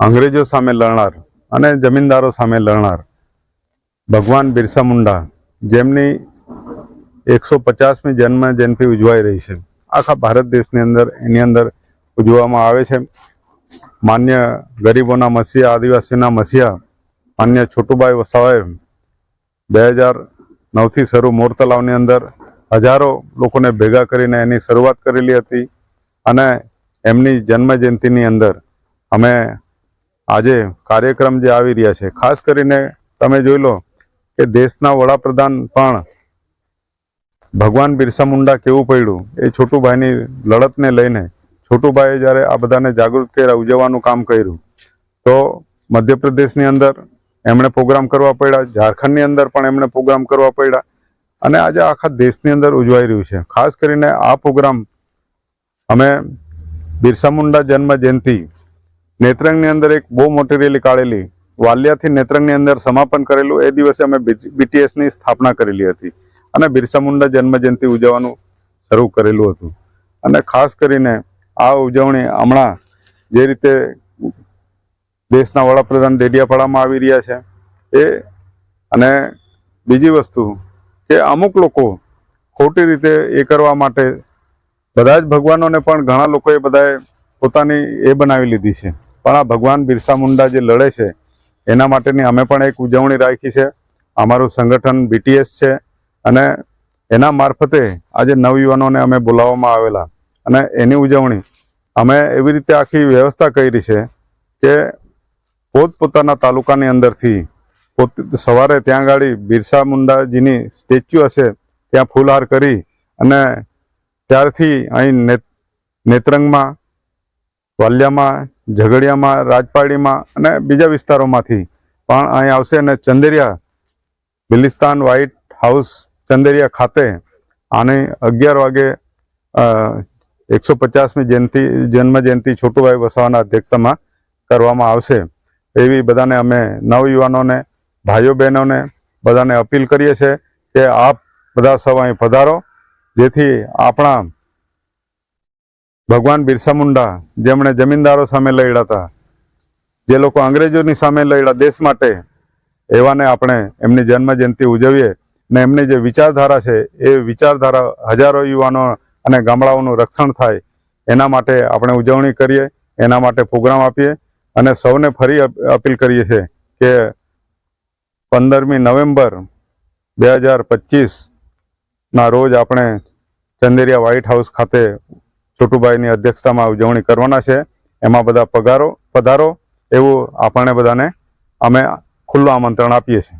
અંગ્રેજો સામે લડનાર અને જમીનદારો સામે લડનાર ભગવાન બિરસા મુંડા, જેમની એકસો પચાસમી જન્મ જયંતિ ઉજવાઈ રહી છે. આખા ભારત દેશની અંદર, એની અંદર ઉજવવામાં આવે છે. માન્ય ગરીબોના મસીહા આદિવાસીના મસીહા, માન્ય છોટુભાઈ વસાવાએ બે હજાર નવથી શરૂ મોર તલાવની અંદર હજારો લોકોને ભેગા કરીને એની શરૂઆત કરેલી હતી અને એમની જન્મ જયંતિની અંદર અમે આજે કાર્યક્રમ જે આવી રહ્યા છે, ખાસ કરીને તમે જોઈ લો કે દેશના વડાપ્રધાન પણ ભગવાન બિરસા મુંડા કેવું પડ્યું, એ છોટુભાઈની લડતને લઈને. છોટુભાઈએ જ્યારે આ બધાને જાગૃત કર્યા, ઉજવવાનું કામ કર્યું, તો મધ્યપ્રદેશની અંદર એમણે પ્રોગ્રામ કરવા પડ્યા, ઝારખંડની અંદર પણ એમણે પ્રોગ્રામ કરવા પડ્યા, અને આજે આખા દેશની અંદર ઉજવાઈ રહ્યું છે. ખાસ કરીને આ પ્રોગ્રામ અમે બિરસા મુંડા જન્મ જયંતિ નેત્રંગની અંદર એક બહુ મોટી રેલી કાઢેલી. વાલિયાથી નેત્રંગની અંદર સમાપન કરેલું. એ દિવસે અમે બીટીએસની સ્થાપના કરેલી હતી. અને બિરસા મુંડા જન્મજયંતિ ઉજવવાનું શરૂ કરેલું હતું. અને ખાસ કરીને આ ઉજવણી હમણાં જે રીતે દેશના વડાપ્રધાન ડેડિયાપાડામાં આવી રહ્યા છે, એ અને બીજી વસ્તુ કે અમુક લોકો ખોટી રીતે એ કરવા માટે બધા જ ભગવાનોને પણ ઘણા લોકોએ બધાએ પોતાની એ બનાવી લીધી છે. પણ આ ભગવાન બિરસા મુંડા જે લડે છે, એના માટેની અમે પણ એક ઉજવણી રાખી છે. અમારું સંગઠન બીટીએસ છે અને એના મારફતે આજે નવયુવાનોને અમે બોલાવવામાં આવેલા. અને એની ઉજવણી અમે એવી રીતે આખી વ્યવસ્થા કરી છે કે પોતપોતાના તાલુકાની અંદરથી પોત સવારે ત્યાં ગાડી બિરસા મુંડાજીની સ્ટેચ્યુ હશે, ત્યાં ફૂલહાર કરી અને ત્યારથી અહીં નેત્રંગમાં વાલિયામાં, ઝઘડિયામાં, રાજપાડીમાં અને બીજા વિસ્તારોમાંથી પણ અહીં આવશે અને ચંદેરિયા, બિલિસ્તાન વ્હાઇટ હાઉસ ચંદેરિયા ખાતે આને અગિયાર વાગે એકસો પચાસમી જયંતિ જન્મ જયંતિ છોટુભાઈ વસાવાના અધ્યક્ષતામાં કરવામાં આવશે. એવી બધાને અમે નવયુવાનોને ભાઈઓ બહેનોને બધાને અપીલ કરીએ છીએ કે આપ બધા સૌ અહીં પધારો, જેથી આપણા ભગવાન બિરસા મુંડા જેમણે જમીનદારો સામે લડ્યા હતા, જે લોકો અંગ્રેજોની સામે લડ્યા દેશ માટે, એવાને આપણે એમની જન્મ જયંતિ ઉજવીએ ને એમની જે વિચારધારા છે, એ વિચારધારા હજારો યુવાનો અને ગામડાઓનું રક્ષણ થાય, એના માટે આપણે ઉજવણી કરીએ, એના માટે પ્રોગ્રામ આપીએ અને સૌને ફરી અપીલ કરીએ છીએ કે પંદરમી નવેમ્બર બે હજાર પચીસના રોજ આપણે ચંદેરિયા વ્હાઇટ હાઉસ ખાતે છોટુભાઈની અધ્યક્ષતામાં ઉજવણી કરવાના છે. એમાં બધા પગારો, પધારો એવું આપણને બધાને અમે ખુલ્લું આમંત્રણ આપીએ છીએ.